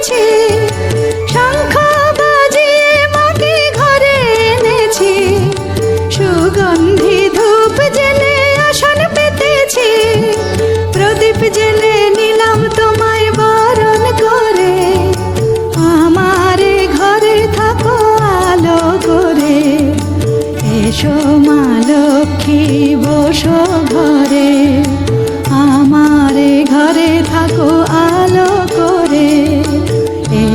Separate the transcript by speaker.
Speaker 1: এসেছি শঙ্খা বাজিয়ে ঘরে এনেছি। সুগন্ধি ধূপ আসন পেতেছি। প্রদীপ নিলাম তোমায় করে। আমার ঘরে এসো লক্ষ্মী